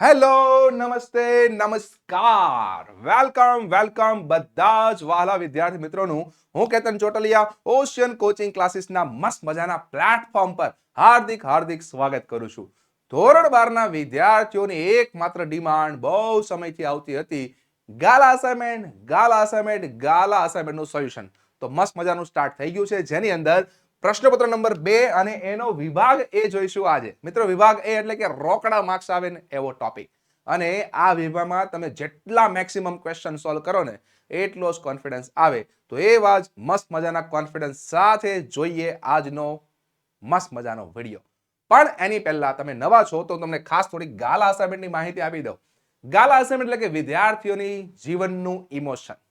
Hello, નમસ્તે, નમસ્કાર. Welcome welcome બધા જ વાહલા વિદ્યાર્થી મિત્રોનું. હું કેતન ચોટલિયા, ઓશિયન કોચિંગ ક્લાસીસના મસ્ત મજાના પ્લેટફોર્મ પર હાર્દિક હાર્દિક સ્વાગત કરું છું. ધોરણ બારના વિદ્યાર્થીઓની એકમાત્ર ડિમાન્ડ બહુ સમયથી આવતી હતી gala assignment gala assignment gala અસાઇનમેન્ટનું solution તો મસ્ત મજાનું સ્ટાર્ટ થઈ ગયું છે. જેની અંદર પ્રશ્નપત્ર નંબર બે અને એનો વિભાગ એ જોઈશું આજે. મિત્રો, વિભાગ એ એટલે કે રોકડા માર્ક્સ આવે ને એવો ટોપિક અને આ વિભાગમાં તમે જેટલા મેક્સિમમ ક્વેશ્ચન સોલ્વ કરો ને, એટલો જ કોન્ફિડન્સ આવે. તો એવા જ મસ્ત મજાના કોન્ફિડન્સ સાથે જોઈએ આજનો મસ્ત મજાનો વીડિયો પણ એની પહેલા તમે નવા છો તો તમને ખાસ થોડી ગાલા અસાઇનમેન્ટની માહિતી આપી દઉં. ગાલા અસાઇનમેન્ટ એટલે કે વિદ્યાર્થીઓની જીવનનું ઇમોશન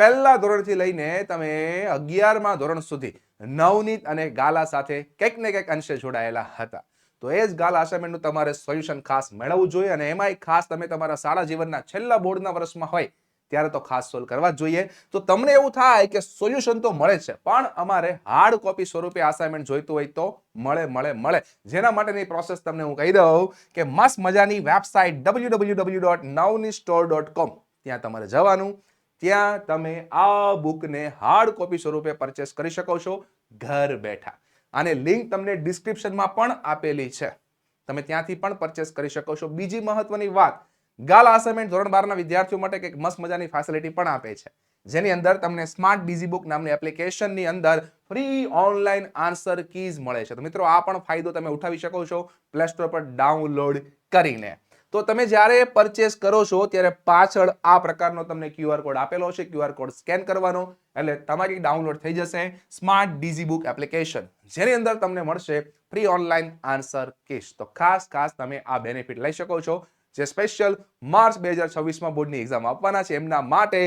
પહેલા ધોરણથી લઈને તમે અગિયારમા ધોરણ સુધી નવનીત અને ગાલા સાથે કંઈક ને કંઈક અંશે જોડાયેલા હતા. તો એ જ ગાલા અસાઇનમેન્ટનું તમારે સોલ્યુશન ખાસ મેળવવું જોઈએ અને એમાંય ખાસ તમે તમારા શાળા જીવનના છેલ્લા બોર્ડના વર્ષમાં હોય ત્યારે તો ખાસ સોલ્વ કરવા જોઈએ. તો તમને એવું થાય કે સોલ્યુશન તો મળે છે, પણ અમારે હાર્ડ કોપી સ્વરૂપે અસાઇનમેન્ટ જોઈતું હોય તો મળે મળે મળે. જેના માટેની પ્રોસેસ તમને હું કહી દઉં કે મસ્ત મજાની website W W W dot Navneet store dot com ત્યાં તમારે જવાનું, ત્યાં તમે આ બુકને હાર્ડ કોપી સ્વરૂપે પરચેસ કરી શકો છો. ઘર બેઠા. અને લિંક તમને ડિસ્ક્રિપ્શનમાં પણ આપેલી છે. તમે ત્યાંથી પણ પરચેસ કરી શકો છો. બીજી મહત્વની વાત, ગાલા અસાઇનમેન્ટ ધોરણ બારના વિદ્યાર્થીઓ માટે કંઈક મસ્ત મજાની ફેસિલિટી પણ આપે છે. જેની અંદર તમને સ્માર્ટ બીઝી બુક નામની એપ્લિકેશનની અંદર ફ્રી ઓનલાઈન આન્સર કીઝ મળે છે. તો મિત્રો, આ પણ ફાયદો તમે ઉઠાવી શકો છો પ્લે સ્ટોર પર ડાઉનલોડ કરીને. તો તમે જ્યારે પરચેસ કરો છો, ત્યારે પાછળ આ પ્રકારનો તમને ક્યુઆર કોડ આપેલો છે ક્યુઆર કોડ સ્કેન કરવાનો, એટલે તમારી ડાઉનલોડ થઈ જશે સ્માર્ટ ડીઝી બુક એપ્લિકેશન જેની અંદર તમને મળશે ફ્રી ઓનલાઈન આન્સર કેશ તો ખાસ ખાસ તમે આ બેનિફિટ લઈ શકો છો. જે સ્પેશિયલ માર્ચ બે હજાર છવ્વીસમાં બોર્ડની એક્ઝામ આપવાના છે, એમના માટે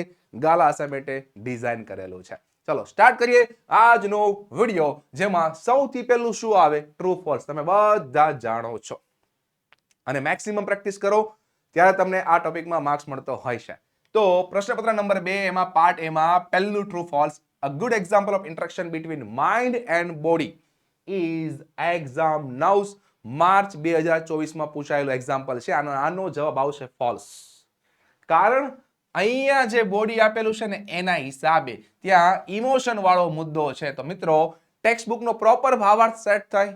ગાલા અસાઇમેન્ટે ડિઝાઇન કરેલું છે. ચલો સ્ટાર્ટ કરીએ આજનો વીડિયો, જેમાં સૌથી પહેલું શું આવે? ટ્રુ ફોલ્સ તમે બધા જાણો છો. અને મેક્સિમમ પ્રેક્ટિસ કરો, ત્યારે તમને આ ટોપિકમાં માર્ક્સ મળતો હોય છે. તો પ્રશ્નપત્ર નંબર બે એમાં પાર્ટ એમાં પહેલું true false a good example of interaction between mind and body is exam now's March બે હજાર ચોવીસમાં પૂછાયેલો એક્ઝામ્પલ છે. આનો આનો જવાબ આવશે ફોલ્સ કારણ અહીંયા જે બોડી આપેલું છે ને, એના હિસાબે ત્યાં ઇમોશન વાળો મુદ્દો છે. તો મિત્રો ટેક્સ્ટ બુકનો પ્રોપર ભાવાર્થ સેટ થાય,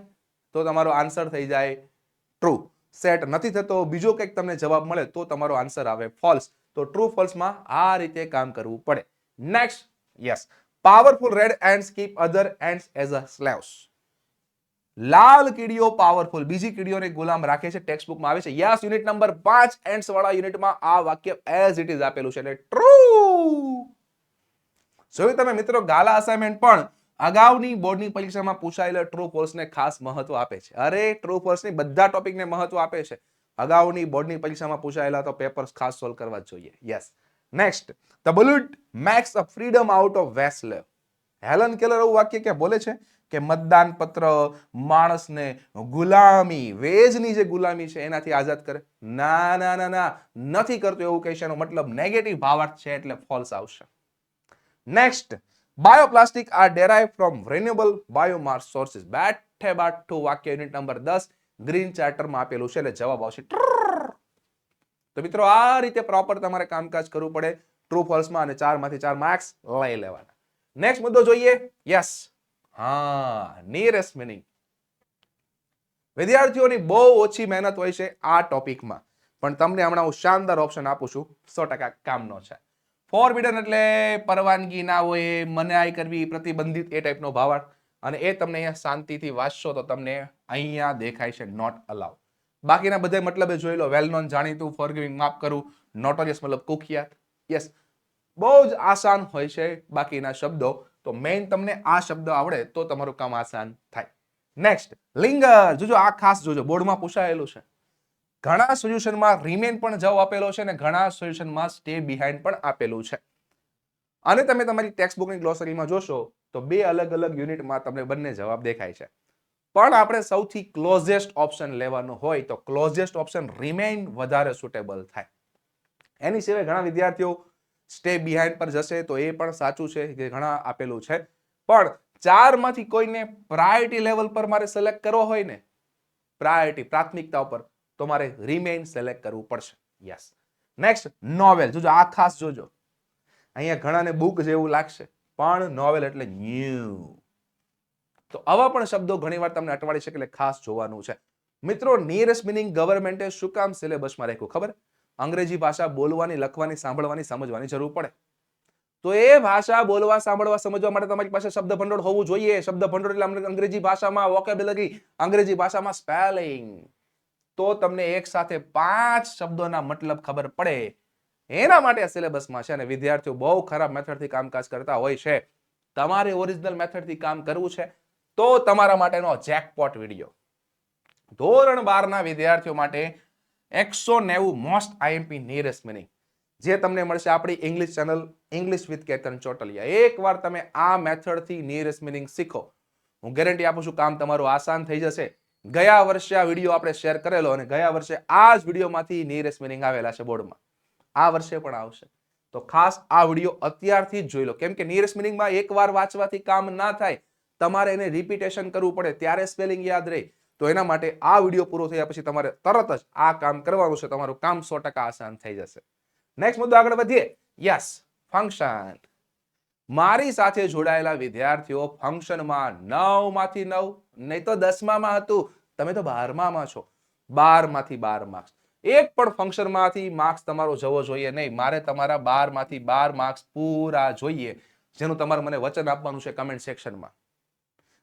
તો તમારો આન્સર થઈ જાય ટ્રુ સેટ નથી થતો, બીજો કંઈક તમને જવાબ મળે તો તમારો આન્સર આવે ફોલ્સ તો ટ્રુ ફોલ્સમાં આ રીતે કામ કરવું પડે. Next yes powerful red ants keep other ants as a slaves લાલ કીડીઓ પાવરફુલ બીજી કીડીઓને ગુલામ રાખે છે ટેક્સ્ટ બુકમાં આવે છે. યસ યુનિટ નંબર પાંચ એન્ડ્સ વાળા યુનિટમાં આ વાક્ય એઝ ઇટ ઇઝ આપેલું છે. એટલે ટ્રુ જોયું તમે મિત્રો, ગાલા અસાઇનમેન્ટ પણ અગાઉની બોર્ડની પરીક્ષામાં પૂછાયેલા ટ્રુ ફોલ્સને ખાસ મહત્વ આપે છે. અરે ટ્રુ ફોલ્સની બધા ટોપિકને મહત્વ આપે છે. અગાઉની બોર્ડની પરીક્ષામાં પૂછાયેલા તો પેપર્સ ખાસ સોલ્વ કરવા જોઈએ. Yes next the bullet makes a freedom out of a slave Helen Keller એવું વાક્ય કે બોલે છે? કે મતદાન પત્ર માણસને ગુલામી, વેજની જે ગુલામી છે એનાથી આઝાદ કરે. ના ના ના ના. નથી કરતું એવું કહે છે એનો મતલબ નેગેટિવ ભાવાર્થ છે એટલે ફોલ્સ આવશે. Next bioplastic are derive from renewable biomass sources બેઠે બાઠું વાક્ય યુનિટ નંબર દસ ગ્રીન ચાર્ટરમાં આપેલું છે. એટલે જવાબ આવશે તો મિત્રો, આ રીતે પ્રોપર તમારે કામકાજ કરવું પડે. ટ્રુ ફોલ્સમાં અને ચારમાંથી ચાર માર્ક્સ લઈ લેવાના. નેક્સ્ટ મુદ્દો જોઈએ. યસ હા નિયરેસ્ટ મિનિંગ વિદ્યાર્થીઓની બહુ ઓછી મહેનત હોય છે આ ટોપિકમાં પણ તમને હમણાં હું શાનદાર ઓપ્શન આપું છું. સો ટકા કામનો છે. ફોરબિડન એટલે પરવાનગી ના હોય મનાઈ કરવી પ્રતિબંધિત એ ટાઈપનો ભાવાર્થ. અને એ તમને અહીંયા શાંતિથી વાંચશો તો તમને અહીંયા દેખાય છે નોટ અલાઉ બાકીના બધા મતલબ જોઈ લો વેલ નોન જાણીતું ફોરગિવિંગ માફ કરું નોટોરિયસ મતલબ કુખ્યાત. યસ બહુ જ આસાન હોય છે બાકીના શબ્દો. તો મેઇન તમને આ શબ્દ આવડે તો તમારું કામ આસાન થાય. નેક્સ્ટ લિંગર જોજો, આ ખાસ જોજો. બોર્ડમાં પૂછાયેલું છે. ઘણા સોલ્યુશનમાં રિમેન પણ જવાબ આપેલો છે અને ઘણા સોલ્યુશનમાં સ્ટે બિહાઇન્ડ પણ આપેલું છે. અને તમે તમારી ટેક્સ્ટ બુકની ગ્લોસરીમાં જોશો, તો બે અલગ અલગ યુનિટમાં તમને બંને જવાબ દેખાય છે. પણ આપણે સૌથી ક્લોઝેસ્ટ ઓપ્શન લેવાનું હોય, તો ક્લોઝેસ્ટ ઓપ્શન રિમેઇન વધારે સુટેબલ થાય. એની સિવાય ઘણા વિદ્યાર્થીઓ સ્ટે બિહાઇન્ડ પર જશે, તો એ પણ સાચું છે કે ઘણા આપેલું છે. પણ ચારમાંથી કોઈને પ્રાયોરિટી લેવલ પર મારે સિલેક્ટ કરવો હોય ને પ્રાયોરિટી પ્રાથમિકતા ઉપર તો મારે રિમેઇન સિલેક્ટ કરવું પડશે. યસ નેક્સ્ટ નોવેલ જોજો, આ ખાસ જોજો. અહીંયા ઘણાને બુક જેવું લાગશે, પણ નોવેલ એટલે ન્યૂ તો આવા પણ શબ્દો ઘણીવાર તમને અટવાડી શકે એટલે ખાસ જોવાનું છે. મિત્રો નિયરેસ્ટ મિનિંગ ગવર્મેન્ટે શું કામ સિલેબસમાં રાખ્યું, ખબર? અંગ્રેજી ભાષા બોલવાની, લખવાની, સાંભળવાની, સમજવાની જરૂર પડે. તો એ ભાષા બોલવા, સાંભળવા, સમજવા માટે તમારી પાસે શબ્દ ભંડોળ હોવું જોઈએ. શબ્દ ભંડોળ એટલે અંગ્રેજી ભાષામાં વોકેબલરી અંગ્રેજી ભાષામાં સ્પેલિંગ તો તમને એક સાથે પાંચ શબ્દોના મતલબ ખબર પડે. એના માટે સિલેબસમાં છે અને વિદ્યાર્થીઓ બહુ ખરાબ મેથડથી કામકાજ કરતા હોય છે. તમારે ઓરિજિનલ મેથડથી કામ કરવું છે તો તમારા માટેનો જેકપોટ વીડિયો ધોરણ બારના વિદ્યાર્થીઓ માટે એકસો નેવું મોસ્ટ આઈએમપી નિયરેસ્ટ મિનિંગ જે તમને મળશે આપણી English channel English with Ketan Chotaliya. એકવાર તમે આ મેથડથી નિયરેસ્ટ મિનિંગ શીખો. હું ગેરંટી આપું છું કામ તમારું આસાન થઈ જશે. ગયા વર્ષે આ વીડિયો આપણે શેર કરેલો અને ગયા વર્ષે આ જ વિડીયોમાંથી નિયરેસ્ટ મિનિંગ આવેલા છે બોર્ડમાં. આ વર્ષે પણ આવશે. તો ખાસ આ વીડિયો અત્યારથી જ જોઈ લો. કેમ કે નિયરેસ્ટ મિનિંગમાં એકવાર વાંચવાથી કામ ના થાય, તમારે એને રિપીટેશન કરવું પડે, ત્યારે સ્પેલિંગ યાદ રહે. તો એના માટે આ વીડિયો પૂરો થયા પછી તમારે તરત જ આ કામ કરવાનું છે. તમારું કામ સો ટકા આસાન થઈ જશે. નેક્સ્ટ મુદ્દો આગળ વધીએ. યસ ફંક્શન મારી સાથે જોડાયેલા વિદ્યાર્થીઓ ફંક્શનમાં નવમાંથી નવ નહીં તો દસમામાં હતું. તમે તો બારમામાં છો. બારમાંથી બાર માર્ક્સ એક પણ ફંક્શનમાંથી માર્ક્સ તમારો જવો જોઈએ નહીં. મારે તમારા બારમાંથી બાર માર્ક્સ પૂરા જોઈએ. જેનું તમારે મને વચન આપવાનું છે કમેન્ટ સેક્શનમાં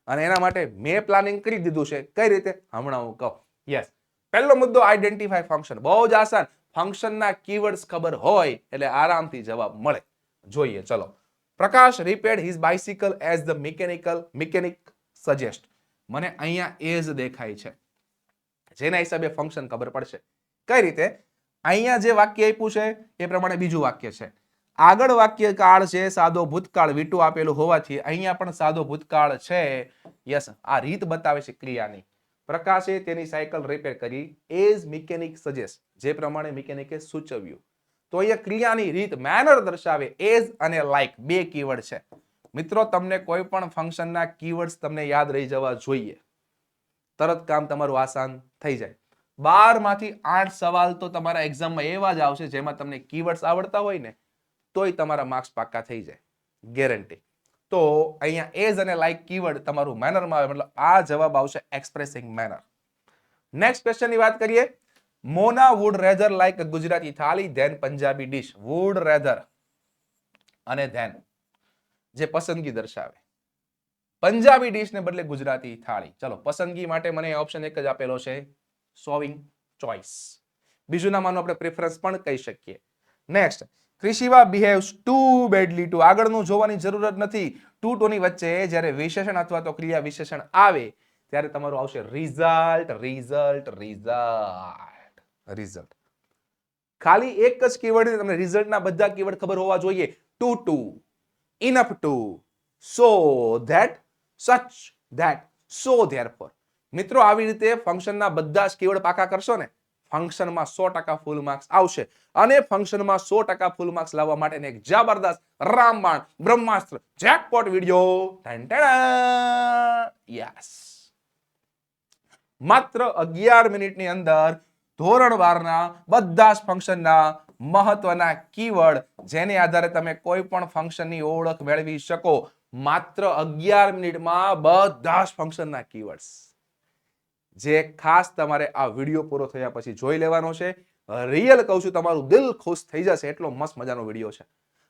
અને એના માટે મેં પ્લાનિંગ કરી દીધું છે. કઈ રીતે? હમણાં હું કહું. યસ પહેલો મુદ્દો આઈડેન્ટિફાય ફંક્શન બહુ જ આસાન. ફંક્શનના કીવર્ડ્સ ખબર હોય એટલે આરામથી જવાબ મળે. જોઈએ, ચલો. Prakash repaired his bicycle as the mechanical mechanic suggest મને અહીંયા એજ દેખાય છે. જેના હિસાબે ફંક્શન ખબર પડશે. કઈ રીતે? અહીંયા જે વાક્ય આપ્યું છે, એ પ્રમાણે બીજું વાક્ય છે. આગળ વાક્ય કાળ છે, સાદો ભૂતકાળ, વીટું આપેલું હોવાથી અહીંયા પણ સાદો ભૂતકાળ છે. યસ આ રીત બતાવે છે ક્રિયાની. પ્રકાશે તેની સાયકલ રિપેર કરી એઝ મિકેનિક સજેસ્ટ જે પ્રમાણે મિકેનિકે સૂચવ્યું. તો અહીંયા ક્રિયાની રીત મેનર દર્શાવે એઝ અને લાઇક બે કીવર્ડ છે. મિત્રો, તમને કોઈ પણ ફંક્શનના કીવર્ડ્સ તમને યાદ રહી જવા જોઈએ. તરત કામ તમારું આસાન થઈ જાય. બારમાંથી આઠ સવાલ તો તમારા એક્ઝામમાં એવા જ આવશે જેમાં તમને કીવર્ડ્સ આવડતા હોય ને, તોય તમારા માર્ક્સ પાક્કા થઈ જાય. ગેરંટી તો અહીંયા એઝ અને લાઈક કીવર્ડ તમારું મેનરમાં આવે, મતલબ આ જવાબ આવશે એક્સપ્રેસિંગ મેનર નેક્સ્ટ ક્વેશ્ચનની વાત કરીએ. Mona would rather like Gujarati thali than Punjabi dish would rather અને ધેન જે પસંદગી દર્શાવે. પંજાબી ડીશને બદલે ગુજરાતી થાળી. ચલો, પસંદગી માટે મને ઓપ્શન એક જ આપેલો છે સોવિંગ ચોઇસ બીજું નામાનું આપણે પ્રેફરન્સ પણ કહી શકીએ. Next Krishiva behaves too badly to આગળનું જોવાની જરૂરત નથી. ટુ ટુની વચ્ચે જ્યારે વિશેષણ અથવા તો ક્રિયા વિશેષણ આવે, ત્યારે તમારું આવશે રિઝલ્ટ રિઝલ્ટ રિઝલ્ટ રિઝલ્ટ ખાલી એક જ કીવર્ડ તમને રિઝલ્ટના બધા કીવર્ડ ખબર હોવા જોઈએ. Too to enough to so that such that so therefore મિત્રો, આવી રીતે ફંક્શનના બધા જ કીવર્ડ પાકા કરશો ને ફંક્શનમાં સો ટકા ફૂલ માર્ક્સ આવશે. અને ફંક્શનમાં સો ટકા ફૂલ માર્ક્સ લાવવા માટે એક જબરદસ્ત, રામબાણ, બ્રહ્માસ્ત્ર જેકપોટ વીડિયો યસ માત્ર અગિયાર મિનિટની અંદર ધોરણ બારના બધા જ ફંક્શનના મહત્વના કીવર્ડ જેને આધારે તમે કોઈ પણ ફંક્શનની ઓળખ મેળવી શકો. માત્ર અગિયાર મિનિટમાં બધા જ ફંક્શનના કીવર્ડ્સ જે ખાસ તમારે આ વીડિયો પૂરો થયા પછી જોઈ લેવાનો છે. રિયલ કહું છું, તમારું દિલ ખુશ થઈ જશે. એટલો મસ્ત મજાનો વીડિયો છે.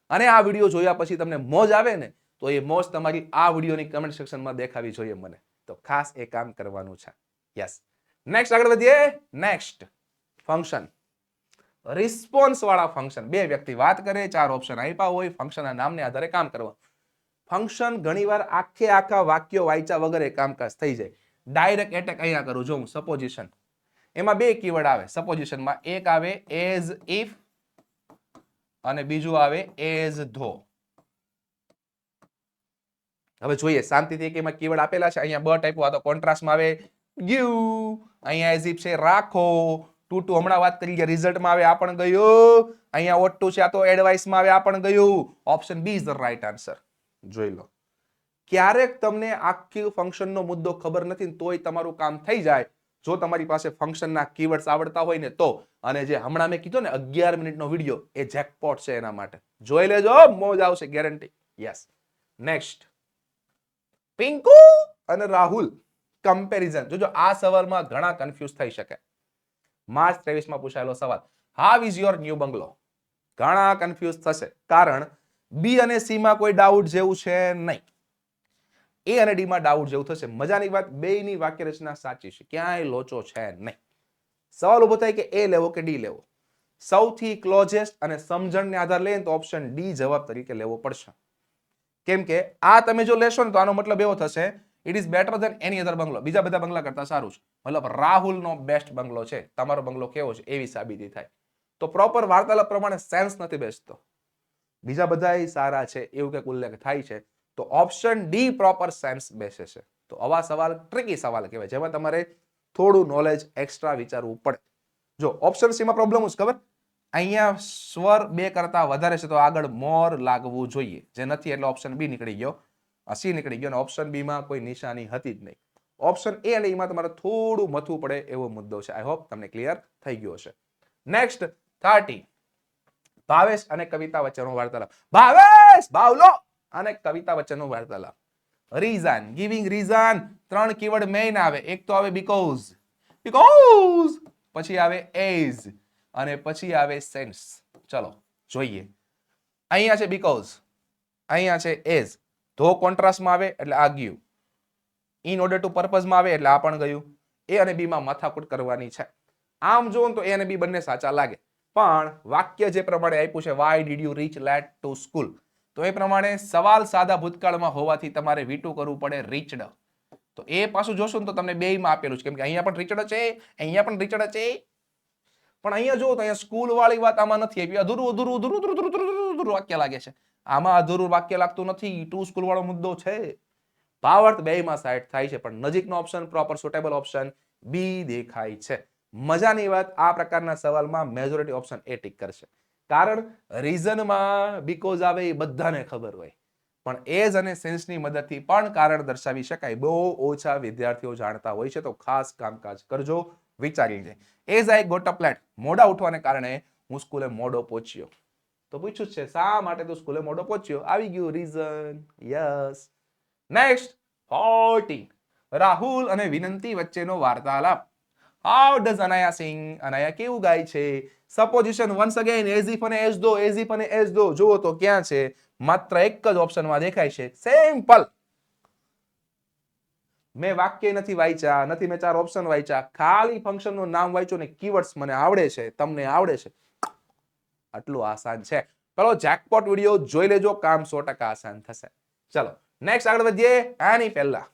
અને આ વીડિયો જોયા પછી તમને મોજ આવે ને, તો એ મોજ તમારી આ વિડીયોની કમેન્ટ સેક્શનમાં દેખાવી જોઈએ મને. તો ખાસ એ કામ કરવાનું છે. યસ નેક્સ્ટ આગળ વધીએ. નેક્સ્ટ ફંક્શન રિસ્પોન્સ વાળા ફંક્શન બે વ્યક્તિ વાત કરે, ચાર ઓપ્શન આપ્યા હોય ફંક્શનના નામને આધારે કામ કરવા. ફંક્શન ઘણીવાર આખે આખા વાક્યો વાંચ્યા વગર કામકાજ થઈ જાય. ડાયરેક્ટ એટેક અહીંયા કરું, જો હું સપોઝિશન એમાં બે કીવર્ડ આવે. સપોઝિશનમાં એક આવે એઝ ઇફ અને બીજું આવે એઝ ધો હવે જોઈએ, શાંતિથી કે એમાં કીવર્ડ આપેલા છે. અહીંયા બ ટાઈપ આ તો કોન્ટ્રાસ્ટમાં આવે. ગીવ અહીંયા એઝ ઇફ છે, રાખો. ટુ ટુ હમણાં વાત કરી ગયા રિઝલ્ટમાં આવે, આ પણ ગયું. અહીંયા ઓટ ટુ છે, આ તો એડવાઇસમાં આવે, આ પણ ગયું. Option B is the right answer જોઈ લો. ક્યારેક તમને આખી ફંક્શનનો મુદ્દો ખબર નથી તોય તમારું કામ થઈ જાય. જો તમારી પાસે ફંક્શનના કીવર્ડ્સ આવડતા હોય ને તો. અને જે હમણાં મેં કીધું ને, અગિયાર મિનિટનો વીડિયો એ જેકપોટ છે એના માટે. જોઈ લેજો મોજ આવશે ગેરંટી યસ નેક્સ્ટ પિંકુ અને રાહુલ. કમ્પેરિઝન જોજો, આ સવાલમાં ઘણા કન્ફ્યુઝ થઈ શકે. માર્ચ ત્રેવીસમાં પૂછાયેલો સવાલ. How is your new bungalow ઘણા કન્ફ્યુઝ થશે. કારણ બી અને સી માં કોઈ ડાઉટ જેવું છે નહીં. એ અને ડી માં ડાઉટ જેવું થશે. મજાની વાત, બેયની વાક્ય રચના સાચી છે. ક્યાંય લોચો છે નહીં. સવાલ ઊભો થાય કે એ લેવો કે ડી લેવો? સૌથી ક્લોઝેસ્ટ અને સમજણને આધાર લઈએ તો ઓપ્શન ડી જવાબ તરીકે લેવો પડશે. કેમ કે આ તમે જો લેશો ને તો આનો મતલબ એવો થશે it is better than any other bungalow બીજા બધા બંગલા કરતા સારું છે. મતલબ રાહુલનો બેસ્ટ બંગલો છે. તમારો બંગલો કેવો છે એવી સાબિતી થાય. તો પ્રોપર વાર્તાલાપ પ્રમાણે સેન્સ નથી બેસતો. બીજા બધા સારા છે, એવું કંઈક ઉલ્લેખ થાય છે, તો ઓપ્શન ડી પ્રોપર સેન્સ બેસે છે. તો આવા સવાલ ટ્રિકી સવાલ કહેવાય, જેમાં તમારે થોડું નોલેજ એક્સ્ટ્રા વિચારવું પડે. જો ઓપ્શન સીમાં પ્રોબ્લેમ શું ખબર? અહીંયા સ્વર બે કરતા વધારે છે, તો આગળ મોર લાગવું જોઈએ. જે નથી, એટલે ઓપ્શન બી નીકળી ગયો. સી નીકળી ગયો અને ઓપ્શન બીમાં કોઈ નિશાની હતી જ નહીં. ઓપ્શન એ અને એમાં તમારે થોડું મથવું પડે એવો મુદ્દો છે. આઈ હોપ તમને ક્લિયર થઈ ગયો છે નેક્સ્ટ થર્ટી ભાવેશ અને કવિતા વચ્ચેનો વાર્તાલાપ. ભાવેશ ભાવલો અને કવિતા વચ્ચેનો વાર્તાલાપ. રીઝન ગિવિંગ રીઝન ત્રણ કીવર્ડ મેઇન આવે. એક તો આવે બીકોઝ બીકોઝ પછી આવે એઝ અને પછી આવે સેન્સ ચલો, જોઈએ. અહીંયા છે બીકોઝ અહીંયા છે એઝ ધો કોન્ટ્રાસ્ટમાં આવે એટલે આ ગયું. ઇન ઓર્ડર ટુ પર્પઝમાં આવે એટલે આ પણ ગયું. એ અને બીમાં માથાકૂટ કરવાની છે. આમ જોઉં તો એ અને બી બંને સાચા લાગે. પણ વાક્ય જે પ્રમાણે આપ્યું છે why did you reach late to school તો એ પ્રમાણે સવાલ સાદા ભૂતકાળમાં હોવાથી તમારે વીટું કરવું પડે રીચડ તો એ પાછું જોશો ને તો તમને બેયમાં આપેલું છે. કેમ કે અહીંયા પણ રીચડ છે, અહીંયા પણ રીચડ છે. પણ અહીંયા જુઓ તો અહીંયા સ્કૂલ વાળી વાત આમાં નથી આવી. અધૂરું અધૂરું અધૂરું અધૂરું અધૂરું અધૂરું અધૂરું વાક્ય લાગે છે. આમાં અધૂરું વાક્ય લાગતું નથી. ટુ સ્કૂલ વાળો મુદ્દો છે. ભાવાર્થ બેયમાં સાઈડ થાય છે, પણ નજીકનો option proper suitable option B દેખાય છે. મજાની વાત આ પ્રકારના સવાલમાં મેજોરિટી ઓપ્શન એ ટીક કરશે. કારણ રીઝનમાં બીકોઝ આવે એ બધાને ખબર હોય. પણ એજ અને સેન્સની મદદથી પણ કારણ દર્શાવી શકાય. બહુ ઓછા વિદ્યાર્થીઓ જાણતા હોય છે, તો ખાસ કામકાજ કરજો. વિચારી જાય as I got a plate મોડા ઉઠવાને કારણે હું સ્કૂલે મોડો પહોંચ્યો. તો પૂછ્યું છે, શા માટે તું સ્કૂલે મોડો પહોંચ્યો? આવી ગયું reason yes next forty Rahul અને વિનંતી વચ્ચેનો વાર્તાલાપ. હાઉ ડઝ અનાયા સિંગ અનાયા કેવું ગાય છે? Supposition once again as if અને એઝ દો એઝ ઇફ અને એઝ દો જુઓ તો ક્યાં છે? માત્ર એક જ ઓપ્શનમાં દેખાય છે. સિમ્પલ મેં વાક્ય નથી વાંચ્યા, નથી મેં ચાર ઓપ્શન વાંચ્યા. ખાલી ફંક્શનનું નામ વાંચ્યું ને કીવર્ડ્સ મને આવડે છે, તમને આવડે છે. આટલું આસાન છે. ચલો જેકપોટ વીડિયો જોઈ લેજો, કામ સો ટકા આસાન થશે. ચલો નેક્સ્ટ આગળ વધીએ. આની પહેલા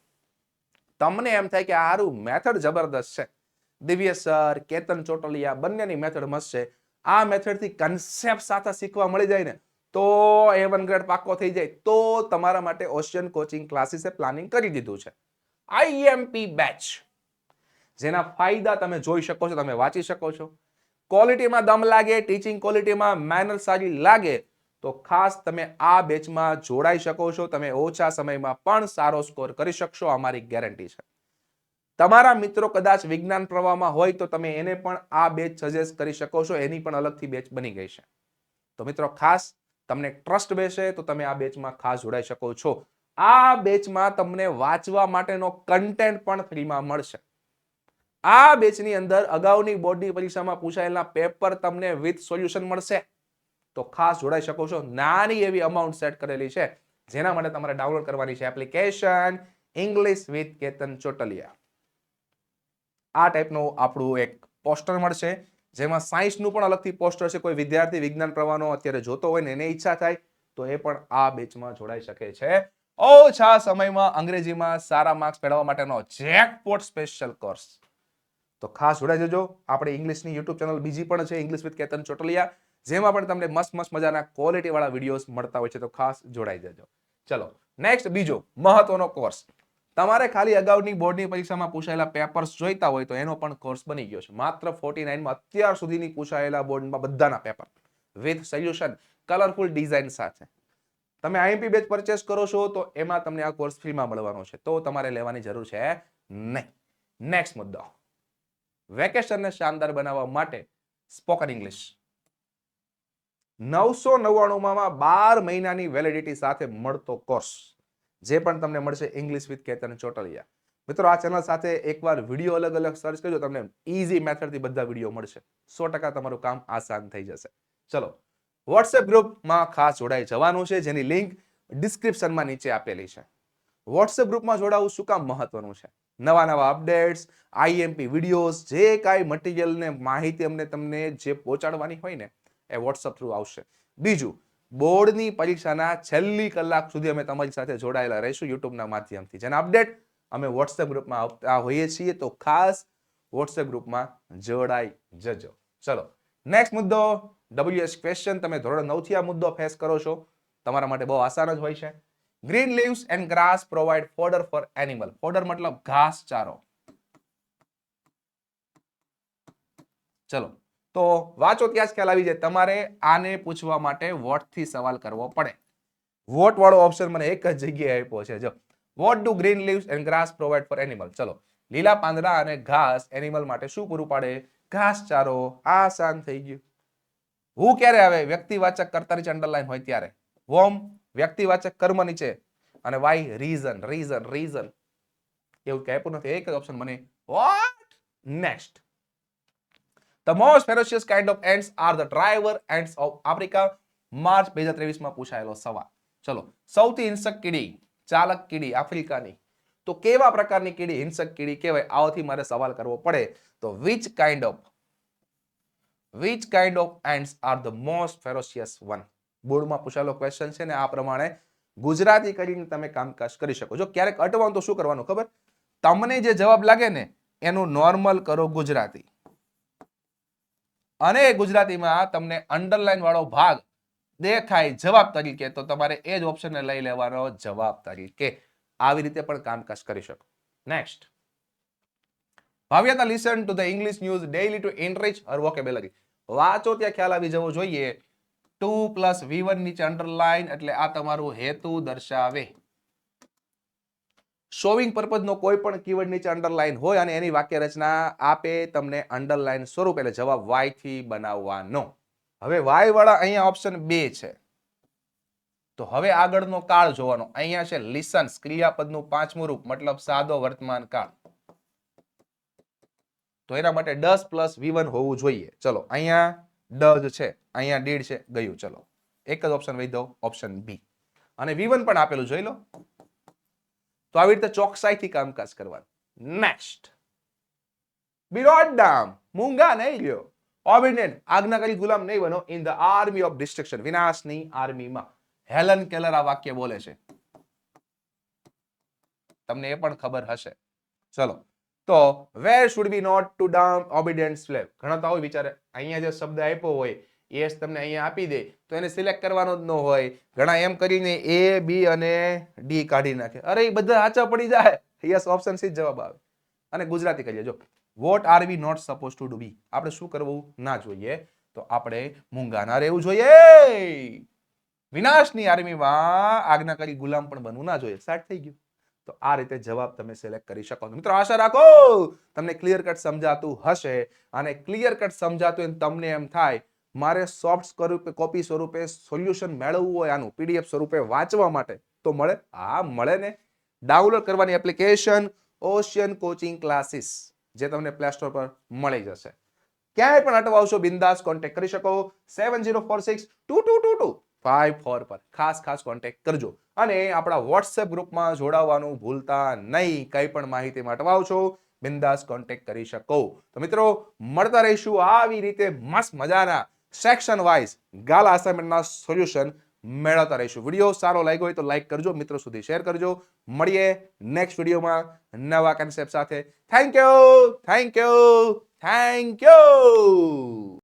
તમને એમ થાય કે આરું મેથડ જબરદસ્ત છે. દિવ્ય સર, કેતન ચોટલિયા બંનેની મેથડ મસ્ત છે. આ મેથડથી કન્સેપ્ટ સાથે શીખવા મળી જાય ને, તો એ વન ગ્રેડ પાકો થઈ જાય. તો તમારા માટે ઓશિયન કોચિંગ ક્લાસીસે પ્લાનિંગ કરી દીધું છે. IMP batch. જેના ફાયદા તમે જોઈ શકો છો, તમે વાંચી શકો છો. ક્વોલિટીમાં દમ લાગે, ટીચિંગ ક્વોલિટીમાં મેનર સારી લાગે, તો ખાસ તમે આ બેચમાં જોડાઈ શકો છો. તમે ઓછા સમયમાં પણ સારો સ્કોર કરી શકશો અમારી ગેરંટી છે. તમારા મિત્રો કદાચ વિજ્ઞાન પ્રવાહમાં હોય તો તમે એને પણ આ બેચ સજેસ્ટ કરી શકો છો. એની પણ અલગથી બેચ બની ગઈ છે. તો મિત્રો ખાસ તમને ટ્રસ્ટ બેસે, તો તમે આ બેચમાં ખાસ જોડાઈ શકો છો. આ બેચમાં તમને વાંચવા માટેનો કન્ટેન્ટ પણ ફ્રીમાં મળશે. આ બેચની અંદર અગાઉની બોર્ડની પરીક્ષામાં પૂછાયેલા પેપર તમને વિથ સોલ્યુશન મળશે. તો ખાસ જોડાઈ શકો છો. નાની એવી અમાઉન્ટ સેટ કરેલી છે, જેના માટે તમારે ડાઉનલોડ કરવાની છે application English with Ketan Chotaliya. આ ટાઈપનું આપણું એક પોસ્ટર મળશે, જેમાં સાયન્સનું પણ અલગથી પોસ્ટર છે. કોઈ વિદ્યાર્થી વિજ્ઞાન પ્રવાહનો અત્યારે જોતો હોય ને એને ઈચ્છા થાય, તો એ પણ આ બેચમાં જોડાઈ શકે છે. ઓછા સમયમાં અંગ્રેજીમાં સારા માર્ક્સ મેળવવા માટેનો જેકપોટ સ્પેશિયલ કોર્સ તો ખાસ જોડાઈ જજો. આપણે ઇંગ્લિશની યુટ્યુબ ચેનલ બીજી પણ છે, ઇંગ્લિશ વિથ કેતન ચોટલિયા, જેમાં પણ તમને મસ્ત મસ્ત મજાના ક્વોલિટી વાળા વિડીયોઝ મળતા હોય છે, તો ખાસ જોડાઈ જજો. ચલો નેક્સ્ટ બીજો મહત્વનો કોર્સ તમારે ખાલી અગાઉની બોર્ડની પરીક્ષામાં પૂછાયેલા પેપર્સ જોઈતા હોય તો એનો પણ કોર્સ બની ગયો છે. માત્ર ફોર્ટી નાઇનમાં અત્યાર સુધીની પૂછાયેલા બોર્ડમાં બધાના paper with solution colourful design સાથે. તમે આઈએમપી બેચ પરચેસ કરો છો, તો એમાં તમને આ કોર્સ ફ્રીમાં મળવાનો છે. તો તમારે લેવાની જરૂર છે નહીં. નેક્સ્ટ મુદ્દો. વેકેશનને શાનદાર બનાવવા માટે સ્પોકન ઇંગ્લિશ. નવસો નવ્વાણુંમાં બાર મહિનાની વેલિડિટી સાથે મળતો કોર્સ, જે પણ તમને મળશે ઇંગ્લિશ વિથ કેતન ચોટલિયા. મિત્રો, આ ચેનલ સાથે એકવાર વીડિયો અલગ અલગ સર્ચ કરજો, તમને ઇઝી મેથડથી બધા વીડિયો મળશે. સો ટકા તમારું કામ આસાન થઈ જશે. ચલો વોટ્સએપ ગ્રુપમાં ખાસ જોડાઈ જવાનું છે, જેની લિંક ડિસ્ક્રિપ્શનમાં નીચે આપેલી છે. વોટ્સએપ ગ્રુપમાં જોડાવું શું કામ મહત્વનું છે? નવા નવા અપડેટ્સ આઈએમપી વિડીયોઝ જે કાંઈ મટીરિયલને માહિતી અમને તમને જે પહોંચાડવાની હોય ને, એ વોટ્સઅપ થ્રુ આવશે. બીજું, બોર્ડની પરીક્ષાના છેલ્લી કલાક સુધી અમે તમારી સાથે જોડાયેલા રહીશું યુટ્યુબના માધ્યમથી. જેના અપડેટ અમે વોટ્સએપ ગ્રુપમાં આપતા હોઈએ છીએ, તો ખાસ વોટ્સએપ ગ્રુપમાં જોડાઈ જજો. ચલો નેક્સ્ટ મુદ્દો ડબલ્યુએસ ક્વેશ્ચન તમે ધોરણ નવથી આ મુદ્દો ફેસ કરો છો. તમારા માટે બહુ આસાન જ હોય છે. Green leaves and grass provide fodder for animal fodder મતલબ ઘાસ ચારો. ચલો, તો વાંચો ત્યાં જ ખ્યાલ આવી જાય. તમારે આને પૂછવા માટે વોટથી સવાલ કરવો પડે. વોટ વાળો ઓપ્શન મને એક જ જગ્યાએ આપ્યો છે. જો what do green leaves and grass provide for animal ચલો, લીલા પાંદડા અને ઘાસ એનિમલ માટે શું પૂરું પાડે? ઘાસ ચારો આસાન થઈ ગયું. હું ક્યારે આવે? વ્યક્તિવાચક કરતા નીચે અંડરલાઈન હોય ત્યારે. વોમ વ્યક્તિવાચક કર્મ નીચે અને વાય રીઝન રીઝન રીઝન એવું કહેતું નથી. એક જ ઓપ્શન મને. What next the most ferocious kind of ants are the driver ants of Africa March બે હજાર ત્રેવીસમાં પૂછાયેલો સવાલ. ચલો. સૌથી હિંસક કીડી, ચાલક કીડી, આફ્રિકાની. તો કેવા પ્રકારની કીડી, હિંસક કીડી કહેવાય? આવાથી મારે સવાલ કરવો પડે. તો which kind of which kind of ants are the most ferocious one બોર્ડમાં પૂછાયેલો ક્વેશ્ચન છે ને, આ પ્રમાણે ગુજરાતી કરીને તમે કામકાજ કરી શકો જો ક્યારેક અટવાનું તો શું કરવાનું ખબર? તમને જે જવાબ લાગે ને, એનું નોર્મલ કરો ગુજરાતી. અને ગુજરાતીમાં તમને અંડરલાઈન વાળો ભાગ દેખાય જવાબ તરીકે, તો તમારે એ જ ઓપ્શનને લઈ લેવાનો જવાબ તરીકે. આવી રીતે પણ કામકાજ કરી શકો. Next Bhavyata listen to the English news daily to enrich her vocabulary વાંચો, ત્યાં ખ્યાલ આવી જવો જોઈએ. ટુ પ્લસ વી વન નીચે અંડરલાઇન એટલે આ તમારું હેતુ દર્શાવે. શોવિંગ પર્પઝનો કોઈ પણ કીવર્ડ નીચે અંડરલાઈન હોય અને એની વાક્ય રચના આપે તમને અંડરલાઈન સ્વરૂપ એટલે જવાબ વાયથી બનાવવાનો. હવે વાય વાળા અહીંયા ઓપ્શન બે છે. તો હવે આગળનો કાળ જોવાનો. અહીંયા છે લિસન્સ, ક્રિયાપદનું પાંચમું રૂપ, મતલબ સાદો વર્તમાન કાળ. તો એના માટે દસ પ્લસ વી હોવું જોઈએ. ચલો, અહીંયા ડઝ છે, અહીંયા ડીડ છે, ગયું. ચલો, એક જ ઓપ્શન વહી દો, ઓપ્શન બી. અને વી પણ આપેલું જોઈ લો. તો આવી રીતે ચોકસાઈથી કામકાજ કરવાનું. નેક્સ્ટ બિરોડામ મૂંગા નહીં લ્યો. ઓબિડેન્ટ આજ્ઞાકારી ગુલામ નહીં બનો. In the army of destruction વિનાશની આર્મીમાં હેલન કેલર આ વાક્ય બોલે છે. તમને એ પણ ખબર હશે. ચલો. તો where should be not to down obedient slave ઘણા તો આવું વિચારે, અહીંયા જે શબ્દ આપ્યો હોય એસ તમને અહીંયા આપી દે. તો એને સિલેક્ટ કરવાનો જ ન હોય. ઘણા એમ કરીને એ બી અને ડી કાઢી નાખે. અરે એ બધા આચા પડી જાય. યસ ઓપ્શન સી જવાબ આવે. અને ગુજરાતી કહીએ જો. What are we not suppose to do be આપણે શું કરવું ના જોઈએ? તો આપણે મૂંગા ના રહેવું જોઈએ. વિનાશની આર્મીમાં આજ્ઞાકારી ગુલામ પણ બનવું ના જોઈએ. સેટ થઈ ગયું. તો આ રીતે જવાબ તમે સિલેક્ટ કરી શકો મિત્રો, આશા રાખો તમને ક્લિયર કટ સમજાતું હશે અને ક્લિયર કટ સમજાતું હોય તમને એમ થાય, મારે સોફ્ટ સ્વરૂપે કોપી સ્વરૂપે સોલ્યુશન મેળવવું હોય આનું પીડીએફ સ્વરૂપે વાંચવા માટે, તો મળે? હા, મળે ને? ડાઉનલોડ કરવાની એપ્લિકેશન ઓશિયન કોચિંગ ક્લાસીસ જે તમને પ્લે સ્ટોર પર મળી જશે. ક્યાંય પણ અટવાવશો બિંદાસ કોન્ટેક્ટ કરી શકો. Seven zero four six two two two two five four પર. ખાસ ખાસ કોન્ટેક્ટ કરજો. અને આપણા વોટ્સએપ ગ્રુપમાં જોડાવાનું ભૂલતા નહીં. કંઈ પણ માહિતી અટવાવશો બિંદાસ કોન્ટેક્ટ કરી શકો. તો મિત્રો, મળતા રહીશું આવી રીતે મસ્ત મજાના સેક્શન વાઇઝ ગાલ અસાઇનમેન્ટના સોલ્યુશન મેળવતા રહીશું. વીડિયો સારો લાગ્યો હોય તો લાઈક કરજો. મિત્રો સુધી શેર કરજો. મળીએ નેક્સ્ટ વિડીયોમાં નવા કન્સેપ્ટ સાથે. Thank you thank you thank you